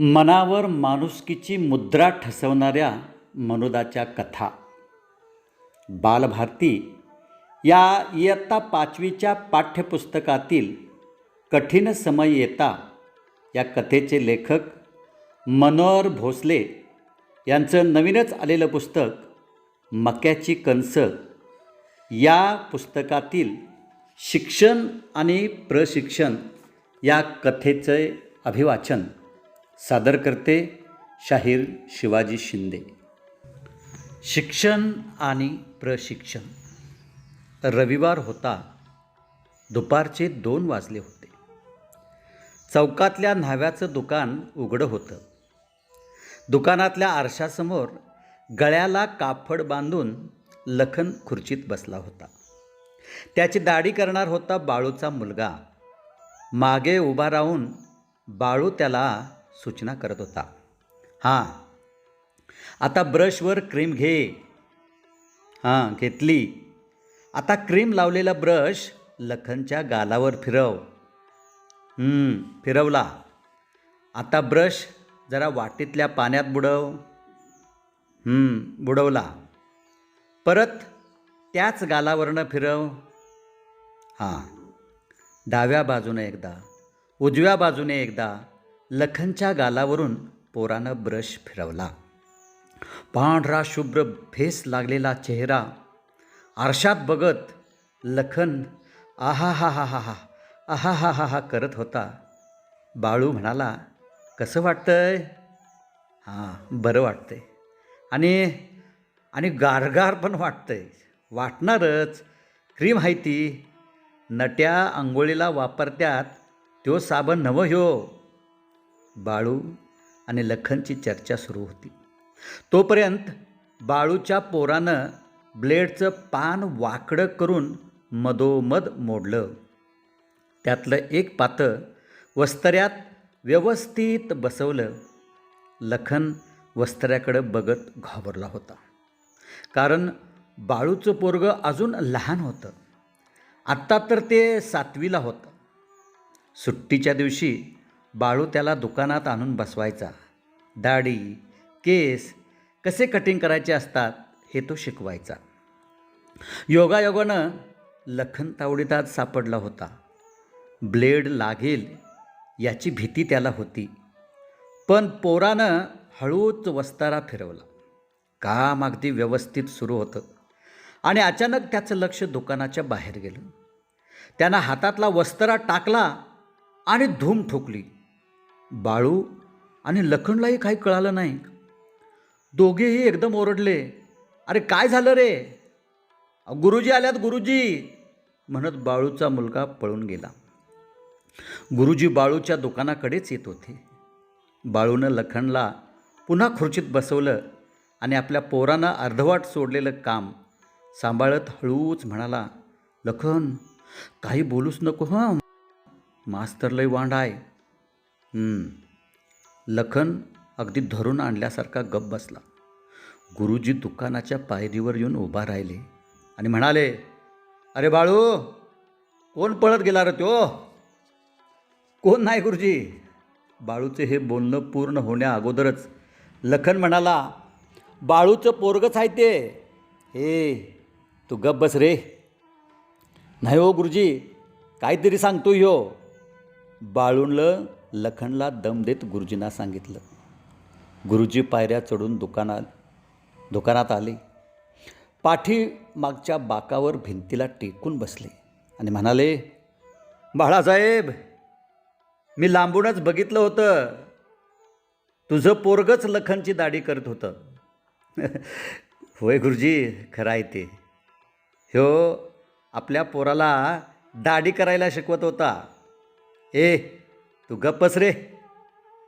मनावर माणुसकीची मुद्रा ठसवणाऱ्या मनोदाच्या कथा. बालभारती या इयत्ता पाचवीच्या पाठ्यपुस्तकातील कठीण समय येता या कथेचे लेखक मनोहर भोसले यांचं नवीनच आलेलं पुस्तक मक्याची कणस या पुस्तकातील शिक्षण आणि प्रशिक्षण या कथेचे अभिवाचन. सादर करते शाहीर शिवाजी शिंदे. शिक्षण आणि प्रशिक्षण. रविवार होता. दुपारचे दोन वाजले होते. चौकातल्या न्हाव्याचं दुकान उघडं होतं. दुकानातल्या आरशासमोर गळ्याला कापड बांधून लखन खुर्चीत बसला होता. त्याची दाढी करणार होता बाळूचा मुलगा. मागे उभा राहून बाळू त्याला सूचना करत होता. हां. आता ब्रशवर क्रीम घे. हां घेतली. आता क्रीम लावलेला ब्रश लखनच्या गालावर फिरव. फिरवला. आता ब्रश जरा वाटीतल्या पाण्यात बुडव. बुडवला. परत त्याच गालावरनं फिरव. हां. डाव्या बाजूने एकदा. उजव्या बाजूने एकदा. लखनच्या गालावरून पोरानं ब्रश फिरवला. पांढरा शुभ्र फेस लागलेला चेहरा. आरशात बघत लखन आहा हा हा हा हा आहा हा हा हा करत होता. बाळू म्हणाला कसं वाटतंय? हां बरं वाटतंय. आणि आणि गारगार पण वाटतंय. वाटणारच. क्रीम आहे ती नट्या आंघोळीला वापरत्यात त्यो साबण नवं ह्यो. बाळू आणि लखनची चर्चा सुरू होती. तोपर्यंत बाळूच्या पोरानं ब्लेडचं पान वाकडं करून मधोमध मोडलं. त्यातलं एक पातं वस्त्र्यात व्यवस्थित बसवलं. लखन वस्त्र्याकडं बघत घाबरला होता. कारण बाळूचं पोरगं अजून लहान होतं. आत्ता तर ते सातवीला होतं. सुट्टीच्या दिवशी बाळू त्याला दुकानात आणून बसवायचा. दाढी केस कसे कटिंग करायचे असतात हे तो शिकवायचा. योगायोगानं लखन तावडीतात सापडला होता. ब्लेड लागेल याची भीती त्याला होती. पण पोरानं हळूच वस्तारा फिरवला. काम अगदी व्यवस्थित सुरू होतं. आणि अचानक त्याचं लक्ष दुकानाच्या बाहेर गेलं. त्यानं हातातला वस्तारा टाकला आणि धूम ठोकली. बाळू आणि लखनलाही काही कळालं नाही. दोघेही एकदम ओरडले अरे काय झालं रे? गुरुजी आल्यात गुरुजी. म्हणत बाळूचा मुलगा पळून गेला. गुरुजी बाळूच्या दुकानाकडेच येत होते. बाळूनं लखनला पुन्हा खुर्चीत बसवलं आणि आपल्या पोरानं अर्धवाट सोडलेलं काम सांभाळत हळूच म्हणाला लखन काही बोलूच नको हं. मास्तर लय वांड आहे. लखन अगदी धरून आणल्यासारखा गप बसला. गुरुजी दुकानाच्या पायरीवर येऊन उभा राहिले आणि म्हणाले अरे बाळू कोण पळत गेला रे त्यो? कोण नाही गुरुजी? बाळूचे हे बोलणं पूर्ण होण्या अगोदरच लखन म्हणाला बाळूचं पोरगच आहे ते. हे तू गप बस रे. नाही हो गुरुजी काहीतरी सांगतो ह्यो. बाळूनलं लखनला दम देत गुरुजींना सांगितलं. गुरुजी पायऱ्या चढून दुकानात दुकानात आले. पाठी मागच्या बाकावर भिंतीला टेकून बसले आणि म्हणाले बाळासाहेब मी लांबूनच बघितलं होतं. तुझं पोरगच लखनची दाढी करत होतं. होय गुरुजी खरं आहे ते. ह्यो आपल्या पोराला दाढी करायला शिकवत होता. ए तू गप्पस रे.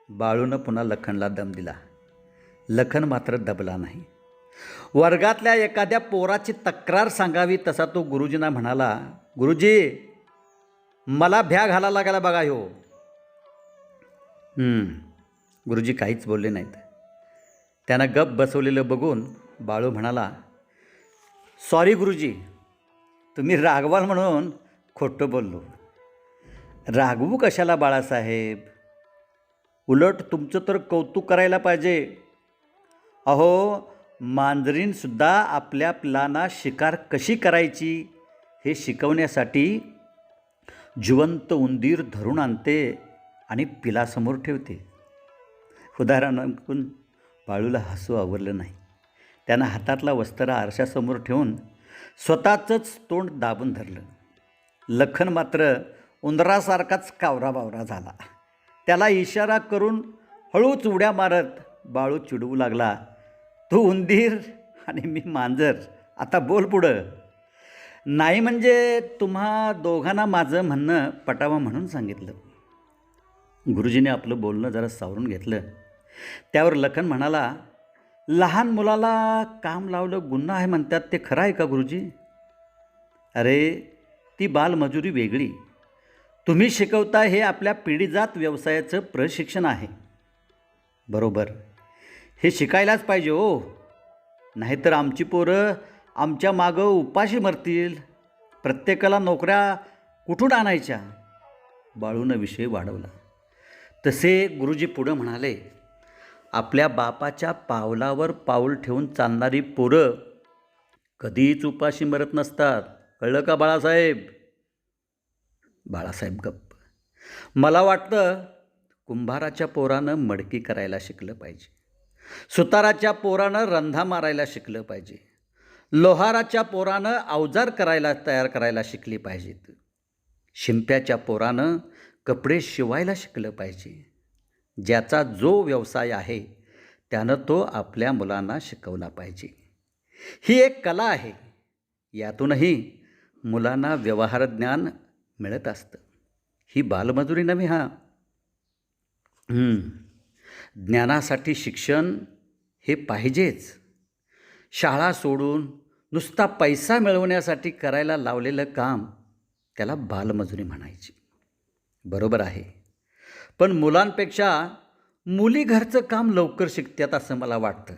बाळूनं पुन्हा लखनला दम दिला. लखन मात्र दबला नाही. वर्गातल्या एखाद्या पोराची तक्रार सांगावी तसा तो गुरुजींना म्हणाला गुरुजी मला भ्या घाला लागायला बघा हो गुरुजी काहीच बोलले नाहीत. त्यानं गप बसवलेलं बघून बाळू म्हणाला सॉरी गुरुजी तुम्ही रागवाल म्हणून खोटं बोललो. रागवू कशाला बाळासाहेब? उलट तुमचं तर कौतुक करायला पाहिजे. अहो मांजरीनसुद्धा आपल्या पिलांना शिकार कशी करायची? हे शिकवण्यासाठी जिवंत उंदीर धरून आणते आणि पिलासमोर ठेवते. उदाहरणांकून बाळूला हसू आवरलं नाही. त्यानं हातातला वस्त्र आरशासमोर ठेवून स्वतःचंच तोंड दाबून धरलं. लखन मात्र उंदरासारखाच कावरा बावरा झाला. त्याला इशारा करून हळूच उड्या मारत बाळू चिडवू लागला. तू उंदीर आणि मी मांजर आता बोल पुढं. नाही म्हणजे तुम्हा दोघांना माझं म्हणणं पटावं म्हणून सांगितलं. गुरुजीने आपलं बोलणं जरा सावरून घेतलं. त्यावर लखन म्हणाला लहान मुलाला काम लावलं गुन्हा आहे म्हणतात ते खरं आहे का गुरुजी? अरे ती बालमजुरी वेगळी. तुम्ही शिकवता हे आपल्या पिढीजात व्यवसायाचं प्रशिक्षण आहे. बरोबर. हे शिकायलाच पाहिजे हो. नाहीतर आमची पोरं आमच्या मागं उपाशी मरतील. प्रत्येकाला नोकऱ्या कुठून आणायच्या? बाळूनं विषय वाढवला. तसे गुरुजी पुढं म्हणाले आपल्या बापाच्या पावलावर पाऊल ठेवून चालणारी पोरं कधीच उपाशी मरत नसतात. कळलं का बाळासाहेब? बाळासाहेब गप्प. मला वाटतं कुंभाराच्या पोरानं मडकी करायला शिकलं पाहिजे. सुताराच्या पोरानं रंधा मारायला शिकलं पाहिजे. लोहाराच्या पोरानं अवजार करायला तयार करायला शिकली पाहिजेत. शिंप्याच्या पोरानं कपडे शिवायला शिकलं पाहिजे. ज्याचा जो व्यवसाय आहे त्यानं तो आपल्या मुलांना शिकवला पाहिजे. ही एक कला आहे. यातूनही मुलांना व्यवहार ज्ञान मिळत असतं. ही बालमजुरी नव्हे हा. ज्ञानासाठी शिक्षण हे पाहिजेच. शाळा सोडून नुसता पैसा मिळवण्यासाठी करायला लावलेलं काम त्याला बालमजुरी म्हणायची. बरोबर आहे. पण मुलांपेक्षा मुली घरचं काम लवकर शिकतात असं मला वाटतं.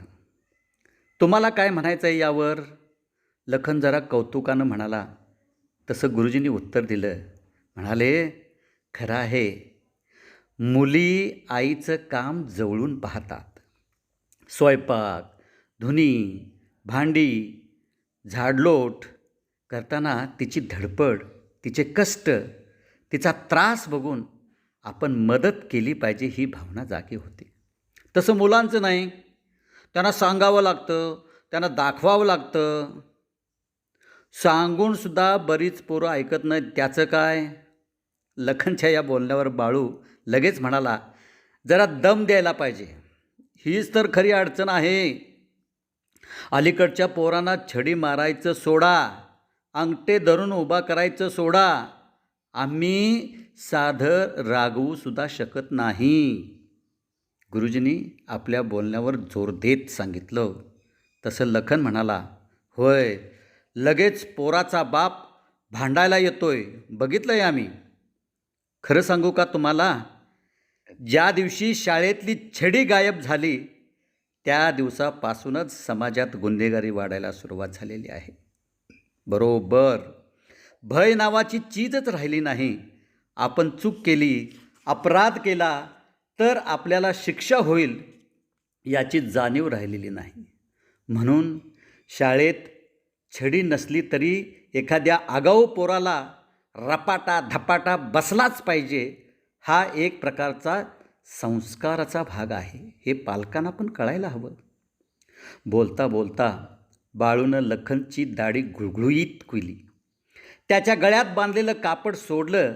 तुम्हाला काय म्हणायचं आहे यावर? लखन जरा कौतुकानं म्हणाला. तसं गुरुजींनी उत्तर दिलं. म्हणाले खरं आहे मुली आईचं काम जवळून पाहतात. स्वयंपाक धुनी भांडी झाडलोट करताना तिची धडपड तिचे कष्ट तिचा त्रास बघून आपण मदत केली पाहिजे ही भावना जागी होते. तसं मुलांचं नाही. त्यांना सांगावं लागतं त्यांना दाखवावं लागतं. सांगूनसुद्धा बरीच पोरं ऐकत नाहीत. त्याचं काय? लखनच्या या बोलण्यावर बाळू लगेच म्हणाला जरा दम द्यायला पाहिजे. हीच तर खरी अडचण आहे. अलीकडच्या पोरांना छडी मारायचं सोडा. अंगठे धरून उभा करायचं सोडा. आम्ही साधं रागवूसुद्धा शकत नाही. गुरुजींनी आपल्या बोलण्यावर जोर देत सांगितलं. तसं लखन म्हणाला होय लगेच पोराचा बाप भांडायला येतोय. आहे आम्ही. खरं सांगू का तुम्हाला? ज्या दिवशी शाळेतली छडी गायब झाली त्या दिवसापासूनच समाजात गुन्हेगारी वाढायला सुरुवात झालेली आहे. बरोबर. भय नावाची चीजच राहिली नाही. आपण चूक केली अपराध केला तर आपल्याला शिक्षा होईल याची जाणीव राहिलेली नाही. म्हणून शाळेत छडी नसली तरी एखाद्या आगाऊ पोराला रपाटा धपाटा बसलाच पाहिजे हा एक प्रकारचा संस्काराचा भाग आहे. हे पालकांना पण कळायला हवं. बोलता बोलता बाळूनं लखनची दाढी गुळगुळीत कुली त्याच्या गळ्यात बांधलेलं कापड सोडलं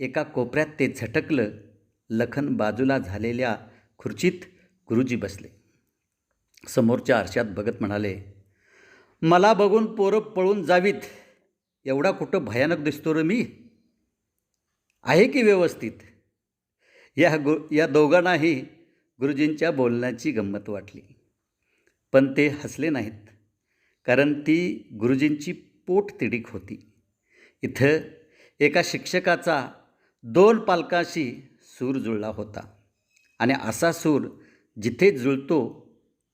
एका कोपऱ्यात ते झटकलं लखन बाजूला झालेल्या खुर्चीत गुरुजी बसले. समोरच्या आरशात बघत म्हणाले मला बघून पोरं पळून जावीत. एवढा कुठं भयानक दिसतो रे मी? आहे की व्यवस्थित? या गु या दोघांनाही गुरुजींच्या बोलण्याची गंमत वाटली. पण ते हसले नाहीत कारण ती गुरुजींची पोटतिडीक होती. इथं एका शिक्षकाचा दोन पालकाशी सूर जुळला होता. आणि असा सूर जिथे जुळतो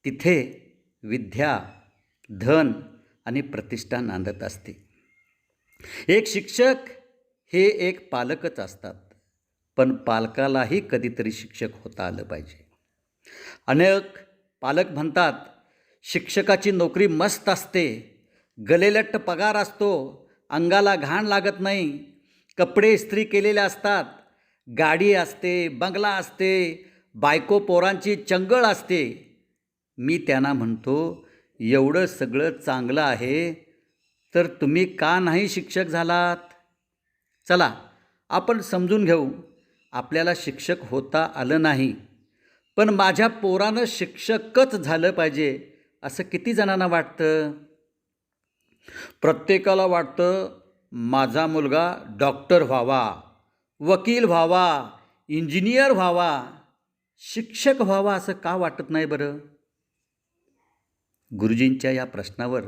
तिथे विद्या धन आणि प्रतिष्ठा नांदत असते. एक शिक्षक हे एक पालकच असतात पण पालकालाही कधीतरी शिक्षक होता आलं पाहिजे. अनेक पालक म्हणतात शिक्षकाची नोकरी मस्त असते गलेलट्ट पगार असतो अंगाला घाण लागत नाही कपडे इस्त्री केलेले असतात गाडी असते बंगला असते बायको पोरांची चंगळ असते. मी त्यांना म्हणतो एवढं सगळं चांगलं आहे तर तुम्ही का नाही शिक्षक झालात? चला आपण समजून घेऊ. आपल्याला शिक्षक होता आलं नाही पण माझ्या पोरानं शिक्षकच झालं पाहिजे असं किती जणांना वाटतं? प्रत्येकाला वाटतं माझा मुलगा डॉक्टर व्हावा वकील व्हावा इंजिनियर व्हावा शिक्षक व्हावा असं का वाटत नाही बरं? गुरुजींच्या या प्रश्नावर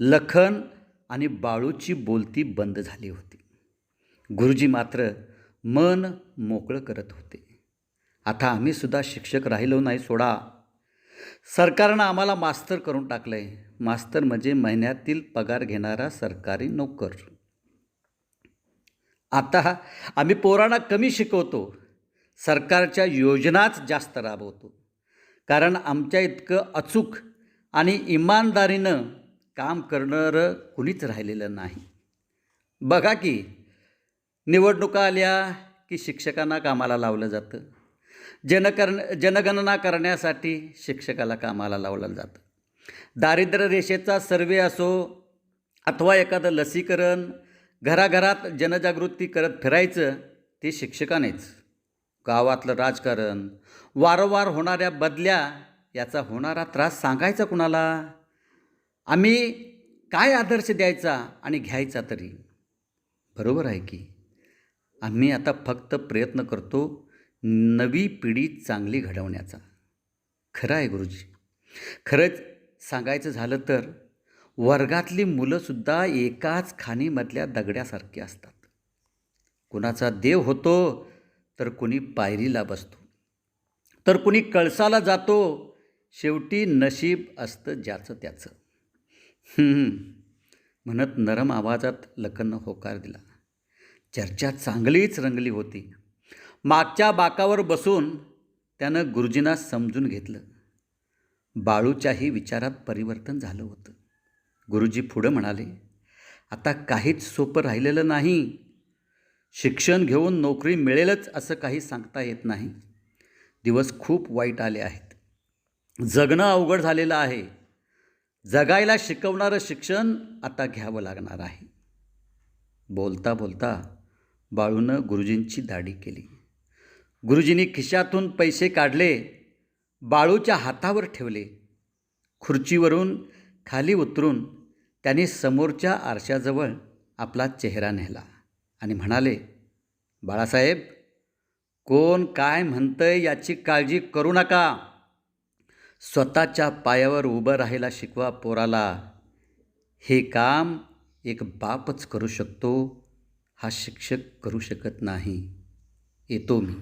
लखन आणि बाळूची बोलती बंद झाली होती. गुरुजी मात्र मन मोकळं करत होते. आता आम्ही सुद्धा शिक्षक राहिलो नाही सोडा. सरकारनं आम्हाला मास्तर करून टाकलं आहे मास्तर म्हणजे महिन्यातील पगार घेणारा सरकारी नोकर. आता आम्ही पोरांना कमी शिकवतो. सरकारच्या योजनाच जास्त राबवतो. कारण आमच्या इतकं अचूक आणि इमानदारीनं काम करणारं कुणीच राहिलेलं नाही. बघा की निवडणुका आल्या की शिक्षकांना कामाला लावलं जातं. जनकर जनगणना करण्यासाठी शिक्षकाला कामाला लावलं जातं. दारिद्र्य रेषेचा सर्वे असो अथवा एखादं लसीकरण घराघरात जनजागृती करत फिरायचं ते शिक्षकानेच. गावातलं राजकारण वारंवार होणाऱ्या बदल्या याचा होणारा त्रास सांगायचा कुणाला? आम्ही काय आदर्श द्यायचा आणि घ्यायचा तरी? बरोबर आहे की? आम्ही आता फक्त प्रयत्न करतो नवी पिढी चांगली घडवण्याचा. खरं आहे गुरुजी. खरंच सांगायचं झालं तर वर्गातली मुलंसुद्धा एकाच खाणीमधल्या दगड्यासारखी असतात. कुणाचा देव होतो तर कुणी पायरीला बसतो. तर कुणी कळसाला जातो शेवटी नशीब असतं ज्याचं त्याचं. म्हणत नरम आवाजात लखननं होकार दिला. चर्चा चांगलीच रंगली होती. मागच्या बाकावर बसून त्यानं गुरुजींना समजून घेतलं. बाळूच्याही विचारात परिवर्तन झालं होतं. गुरुजी पुढं म्हणाले आता काहीच सोपं राहिलेलं नाही. शिक्षण घेऊन नोकरी मिळेलच असं काही सांगता येत नाही. दिवस खूप वाईट आले आहेत. जगणं अवघड झालेलं आहे. जगायला शिकवणारं शिक्षण आता घ्यावं लागणार आहे. बोलता बोलता बाळूनं गुरुजींची दाढी केली. गुरुजींनी खिशातून पैसे काढले बाळूच्या हातावर ठेवले. खुर्चीवरून खाली उतरून त्यांनी समोरच्या आरशाजवळ आपला चेहरा नेला आणि म्हणाले बाळासाहेब कोण काय म्हणतंय याची काळजी करू नका. स्वतःच्या पायावर उभं राहायला शिकवा पोराला. हे काम एक बापच करू शकतो हा शिक्षक करू शकत नाही. येतो मी.